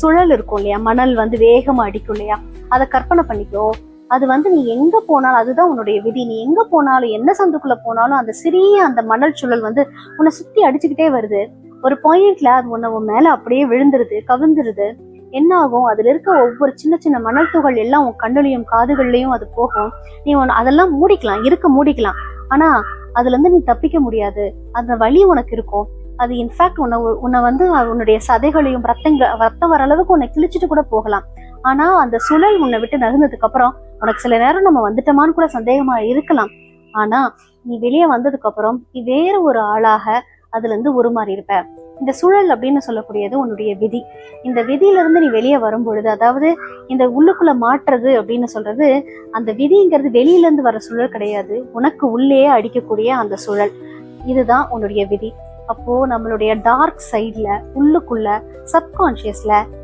சுழல் இருக்கும் இல்லையா? மணல் வந்து வேகமா அடிக்கும் இல்லையா? அதை கற்பனை பண்ணிக்கோ. அது வந்து நீ எங்க போனாலும் அதுதான் உன்னுடைய விதி. நீ எங்க போனாலும் என்ன சந்துக்குள்ள போனாலும் அந்த சிறிய அந்த மணல் சுழல் வந்து உன்னை சுத்தி அடிச்சுக்கிட்டே வருது. ஒரு பாயிண்ட்ல அது உன்னை உன் மேல அப்படியே விழுந்துருது கவிழ்ந்துருது. என்ன ஆகும்? அதுல இருக்க ஒவ்வொரு சின்ன சின்ன மணல் துகள் எல்லாம் உன் கண்ணுலையும் காதுகள்லயும் அது போகும். நீ உன் அதெல்லாம் மூடிக்கலாம் இருக்க மூடிக்கலாம். ஆனா அதுல இருந்து நீ தப்பிக்க முடியாது. அந்த வலி உனக்கு இருக்கும். அது இன்ஃபேக்ட் உன்னை உன்னை வந்து உன்னுடைய சதைகளையும் ரத்தங்க ரத்தம் வர அளவுக்கு உன்னை கிழிச்சிட்டு கூட போகலாம். ஆனா அந்த சுழல் உன்னை விட்டு நகர்ந்ததுக்கு அப்புறம் உனக்கு சில நேரம் நம்ம வந்துட்டோமான்னு கூட சந்தேகமா இருக்கலாம். ஆனா நீ வெளியே வந்ததுக்கு அப்புறம் நீ வேற ஒரு ஆளாக அதுல இருந்து உருமாறி இருப்ப. இந்த சுழல் அப்படின்னு சொல்லக்கூடியது உன்னுடைய விதி. இந்த விதியில இருந்து நீ வெளியே வரும் பொழுது அதாவது இந்த உள்ளுக்குள்ள மாற்றுறது அப்படின்னு சொல்றது அந்த விதிங்கிறது வெளியில இருந்து வர சுழல் கிடையாது. உனக்கு உள்ளே அடிக்கக்கூடிய அந்த சுழல். இதுதான் உன்னுடைய விதி. அப்போ நம்மளுடைய டார்க் சைட்ல உள்ளுக்குள்ள சப்கான்சியஸ்ல